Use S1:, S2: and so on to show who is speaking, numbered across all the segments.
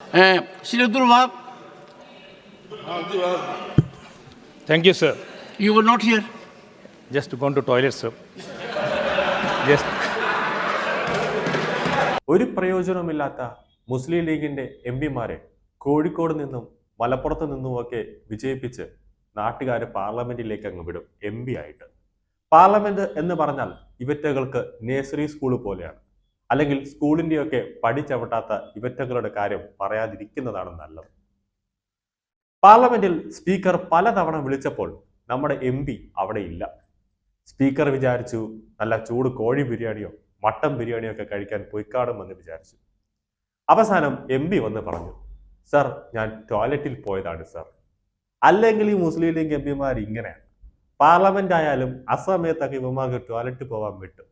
S1: Uh, Wahab. Abdul Wahab,
S2: Thank you, sir.
S1: you were not here.
S2: Just gone to toilet, sir. Just
S3: ഒരു പ്രയോജനവുമില്ലാത്ത മുസ്ലിം ലീഗിന്റെ M പിമാരെ Kozhikode നിന്നും മലപ്പുറത്ത് നിന്നുമൊക്കെ വിജയിപ്പിച്ച് നാട്ടുകാർ പാർലമെന്റിലേക്ക് അങ്ങ് വിടും എം പി ആയിട്ട് പാർലമെന്റ് എന്ന് പറഞ്ഞാൽ ഇവറ്റകൾക്ക് നേഴ്സറി സ്കൂൾ പോലെയാണ് അല്ലെങ്കിൽ സ്കൂളിന്റെയൊക്കെ പഠിച്ചവിട്ടാത്ത ഇവറ്റകളുടെ കാര്യം പറയാതിരിക്കുന്നതാണ് നല്ലത്. പാർലമെന്റിൽ സ്പീക്കർ പലതവണ വിളിച്ചപ്പോൾ നമ്മുടെ എം പി അവിടെ ഇല്ല സ്പീക്കർ വിചാരിച്ചു നല്ല ചൂട് കോഴി ബിരിയാണിയോ മട്ടൻ ബിരിയാണിയോ ഒക്കെ കഴിക്കാൻ പൊയ്ക്കാടുമെന്ന് വിചാരിച്ചു. അവസാനം എം പി വന്ന് പറഞ്ഞു സർ ഞാൻ ടോയ്ലറ്റിൽ പോയതാണ് സർ. അല്ലെങ്കിൽ ഈ മുസ്ലിം ലീഗ് എം പിമാർ ഇങ്ങനെയാണ്. പാർലമെന്റ് ആയാലും അസമയത്തൊക്കെ ഇവമാർക്ക് ടോയ്ലറ്റ് പോകാൻ വിട്ടു.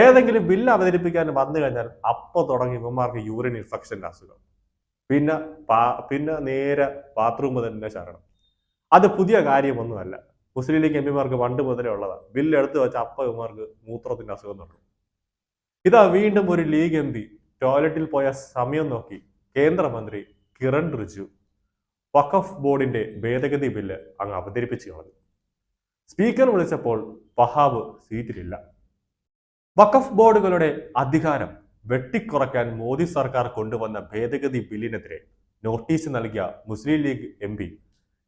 S3: ഏതെങ്കിലും ബില്ല് അവതരിപ്പിക്കാൻ വന്നു കഴിഞ്ഞാൽ അപ്പൊ തുടങ്ങി ഇവന്മാർക്ക് യൂറിൻ ഇൻഫെക്ഷന്റെ അസുഖം. പിന്നെ പിന്നെ നേരെ ബാത്റൂം തന്നെ ശരണം അത് പുതിയ കാര്യമൊന്നുമല്ല. മുസ്ലിം ലീഗ് എം പിമാർക്ക് പണ്ട് മുതലേ ഉള്ളതാണ് ബില്ല് എടുത്തു വെച്ച അപ്പ ഇവന്മാർക്ക് മൂത്രത്തിന്റെ അസുഖം തുടങ്ങും. ഇതാ വീണ്ടും ഒരു ലീഗ് എം പി ടോയ്ലറ്റിൽ പോയ സമയം നോക്കി. കേന്ദ്രമന്ത്രി കിരൺ റിജു വഖഫ് ബോർഡിന്റെ ഭേദഗതി ബില്ല് അങ്ങ് അവതരിപ്പിച്ചു കളഞ്ഞു. സ്പീക്കർ വിളിച്ചപ്പോൾ വഹാബ് സീറ്റിലില്ല. വഖഫ് ബോർഡുകളുടെ അധികാരം വെട്ടിക്കുറയ്ക്കാൻ മോദി സർക്കാർ കൊണ്ടുവന്ന ഭേദഗതി ബില്ലിനെതിരെ നോട്ടീസ് നൽകിയ മുസ്ലിം ലീഗ് എം പി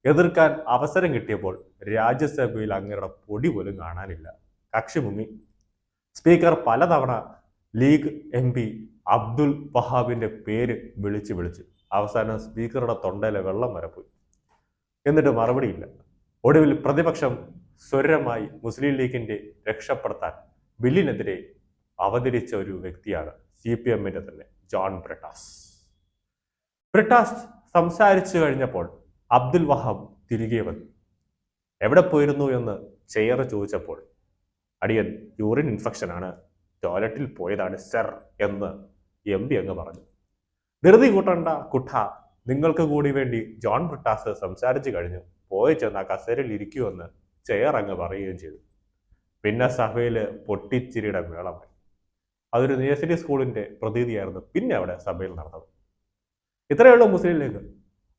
S3: എതിർക്കാൻ അവസരം കിട്ടിയപ്പോൾ രാജ്യസഭയിൽ അങ്ങയുടെ പൊടി പോലും കാണാനില്ല. കക്ഷി മുങ്ങി. സ്പീക്കർ പലതവണ ലീഗ് എം പി അബ്ദുൽ വഹാബിന്റെ പേര് വിളിച്ച് വിളിച്ച് അവസാനം സ്പീക്കറുടെ തൊണ്ടയിലെ വെള്ളം വരെ എന്നിട്ട് മറുപടിയില്ല. ഒടുവിൽ പ്രതിപക്ഷം സ്വരമായി മുസ്ലിം ലീഗിന്റെ രക്ഷപ്പെടുത്താൻ ബില്ലിനെതിരെ അവതരിച്ച ഒരു വ്യക്തിയാണ് സി പി എമ്മിന്റെ തന്നെ ജോൺ ബ്രിട്ടാസ്. ബ്രിട്ടാസ് സംസാരിച്ചു കഴിഞ്ഞപ്പോൾ അബ്ദുൽ വഹാബ് തിരികെ വന്നു. എവിടെ പോയിരുന്നു എന്ന് ചെയർ ചോദിച്ചപ്പോൾ അടിയൻ യൂറിൻ ഇൻഫെക്ഷൻ ആണ്. ടോയ്ലറ്റിൽ പോയതാണ് സെർ എന്ന് എം പി അങ്ങ് പറഞ്ഞു. ധൃതി കൂട്ടണ്ട കുട്ട. നിങ്ങൾക്ക് കൂടി വേണ്ടി ജോൺ ബ്രിട്ടാസ് സംസാരിച്ചു കഴിഞ്ഞു. പോയി ചെന്ന് കസേരയിൽ ഇരിക്കുമെന്ന് ചെയർ അങ്ങ് പറയുകയും ചെയ്തു. പിന്നെ സഭയിൽ പൊട്ടിച്ചിരിയുടെ മേളമായി അതൊരു യൂണിവേഴ്സിറ്റി സ്കൂളിന്റെ പ്രതീതിയായിരുന്നു പിന്നെ അവിടെ സഭയിൽ നടന്നത്. ഇത്രയേ ഉള്ളൂ മുസ്ലിം ലീഗ്.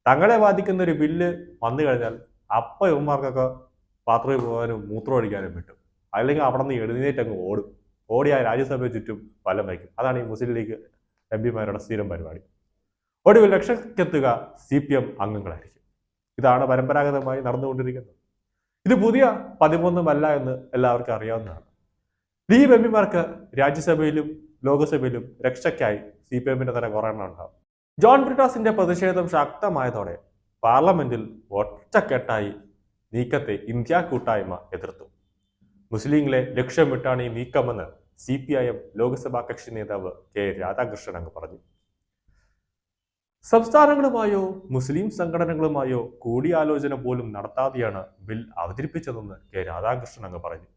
S3: തങ്ങളെ ബാധിക്കുന്ന ഒരു ബില്ല് വന്നു കഴിഞ്ഞാൽ അപ്പ ഇവന്മാർക്കൊക്കെ പാത്രയിൽ പോകാനും മൂത്രം അടിക്കാനും പറ്റും. അല്ലെങ്കിൽ അവിടെ നിന്ന് എഴുന്നേറ്റ് അങ്ങ് ഓടും. ഓടി ആ രാജ്യസഭയെ ചുറ്റും ഫലം വയ്ക്കും. അതാണ് ഈ മുസ്ലിം ലീഗ് എം പിമാരുടെ സ്ഥിരം പരിപാടി. ഒടുവിൽ രക്ഷക്കെത്തുക സി പി എം അംഗങ്ങളായിരിക്കും. ഇതാണ് പരമ്പരാഗതമായി നടന്നുകൊണ്ടിരിക്കുന്നത്. ഇത് പുതിയ പതിമൂന്നുമല്ല എന്ന് എല്ലാവർക്കും അറിയാവുന്നതാണ്. ദീപ് എം പിമാർക്ക് രാജ്യസഭയിലും ലോകസഭയിലും രക്ഷയ്ക്കായി സി പി എമ്മിന്റെ തന്നെ കുറേ ഉണ്ടാവും. ജോൺ ബ്രിട്ടാസിന്റെ പ്രതിഷേധം ശക്തമായതോടെ പാർലമെന്റിൽ ഒറ്റക്കെട്ടായി നീക്കത്തെ ഇന്ത്യ കൂട്ടായ്മ എതിർത്തു. മുസ്ലിങ്ങളെ ലക്ഷ്യമിട്ടാണ് ഈ നീക്കമെന്ന് C P I M Lok Sabha കക്ഷി നേതാവ് കെ രാധാകൃഷ്ണൻ അങ്ങ് പറഞ്ഞു. സംസ്ഥാനങ്ങളുമായോ മുസ്ലിം സംഘടനകളുമായോ കൂടിയാലോചന പോലും നടത്താതെയാണ് ബിൽ അവതരിപ്പിച്ചതെന്ന് കെ രാധാകൃഷ്ണൻ അങ്ങ് പറഞ്ഞു.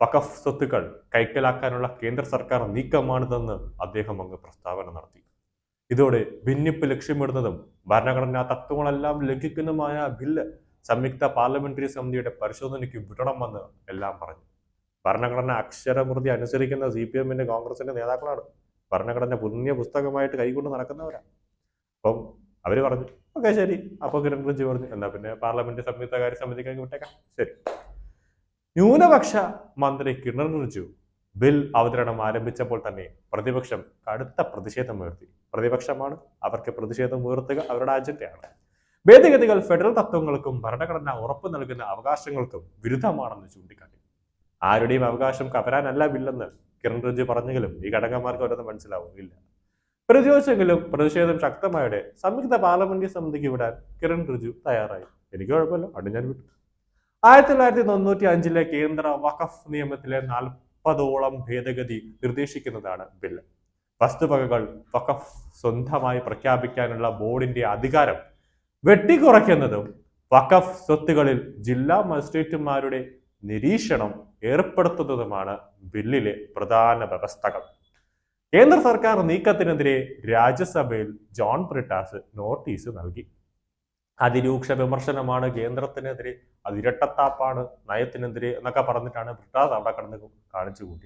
S3: വഖഫ് സ്വത്തുക്കൾ കൈക്കലാക്കാനുള്ള കേന്ദ്ര സർക്കാർ നീക്കമാണിതെന്ന് അദ്ദേഹം അങ്ങ് പ്രസ്താവന നടത്തി. ഇതോടെ ഭിന്നിപ്പ് ലക്ഷ്യമിടുന്നതും ഭരണഘടനാ തത്വങ്ങളെല്ലാം ലംഘിക്കുന്നതുമായ ബില്ല് സംയുക്ത പാർലമെന്ററി സമിതിയുടെ പരിശോധനയ്ക്ക് വിടണമെന്ന് എല്ലാം പറഞ്ഞു. ഭരണഘടന അക്ഷരമൃതി അനുസരിക്കുന്ന സി പി എമ്മിന്റെ കോൺഗ്രസിന്റെ നേതാക്കളാണ്. ഭരണഘടന പുണ്യ പുസ്തകമായിട്ട് കൈകൊണ്ട് നടക്കുന്നവരാ. അപ്പം അവർ പറഞ്ഞു ഓക്കെ ശരി. അപ്പോൾ കിരൺ റിജു പറഞ്ഞു എന്നാൽ പിന്നെ പാർലമെന്റ് സംയുക്ത കാര്യ സമിതിക്ക് വിട്ടേക്കാം. ശരി. ന്യൂനപക്ഷ മന്ത്രി കിരൺ റിജു ബിൽ അവതരണം ആരംഭിച്ചപ്പോൾ തന്നെ പ്രതിപക്ഷം കടുത്ത പ്രതിഷേധം ഉയർത്തി. പ്രതിപക്ഷമാണ് അവർക്ക് പ്രതിഷേധം ഉയർത്തുക അവരുടെ അജണ്ടയാണ് ഭേദഗതികൾ ഫെഡറൽ തത്വങ്ങൾക്കും ഭരണഘടന ഉറപ്പ് നൽകുന്ന അവകാശങ്ങൾക്കും വിരുദ്ധമാണെന്ന് ചൂണ്ടിക്കാട്ടി. ആരുടെയും അവകാശം കവരാനല്ല ബില്ലെന്ന് കിരൺ റിജു പറഞ്ഞെങ്കിലും ഈ ഘടകന്മാർക്ക് ഓരോന്നും മനസ്സിലാവുന്നില്ല പ്രതിരോധിച്ചെങ്കിലും പ്രതിഷേധം ശക്തമായോടെ സംയുക്ത പാർലമെന്ററി സമിതിക്ക് വിടാൻ കിരൺ റിജു തയ്യാറായി. എനിക്ക് കുഴപ്പമില്ല അവിടെ ഞാൻ വിട്ടു. ആയിരത്തി തൊള്ളായിരത്തി തൊണ്ണൂറ്റി അഞ്ചിലെ കേന്ദ്ര വഖഫ് നിയമത്തിലെ നാൽപ്പതോളം ഭേദഗതി നിർദ്ദേശിക്കുന്നതാണ് ബില്ല് വസ്തുവകകൾ വഖഫ് സ്വന്തമായി പ്രഖ്യാപിക്കാനുള്ള ബോർഡിന്റെ അധികാരം വെട്ടിക്കുറയ്ക്കുന്നതും വഖഫ് സ്വത്തുകളിൽ ജില്ലാ മജിസ്ട്രേറ്റുമാരുടെ നിരീക്ഷണം ഏർപ്പെടുത്തുന്നതുമാണ് ബില്ലിലെ പ്രധാന വ്യവസ്ഥകൾ. കേന്ദ്ര സർക്കാർ നീക്കത്തിനെതിരെ രാജ്യസഭയിൽ ജോൺ ബ്രിട്ടാസ് നോട്ടീസ് നൽകി. അതിരൂക്ഷ വിമർശനമാണ് കേന്ദ്രത്തിനെതിരെ അതിരട്ടത്താപ്പാണ് നയത്തിനെതിരെ എന്നൊക്കെ പറഞ്ഞിട്ടാണ് ബ്രിട്ടാസ് അവിടെ കടന്ന് കാണിച്ചു കൂട്ടിയത്.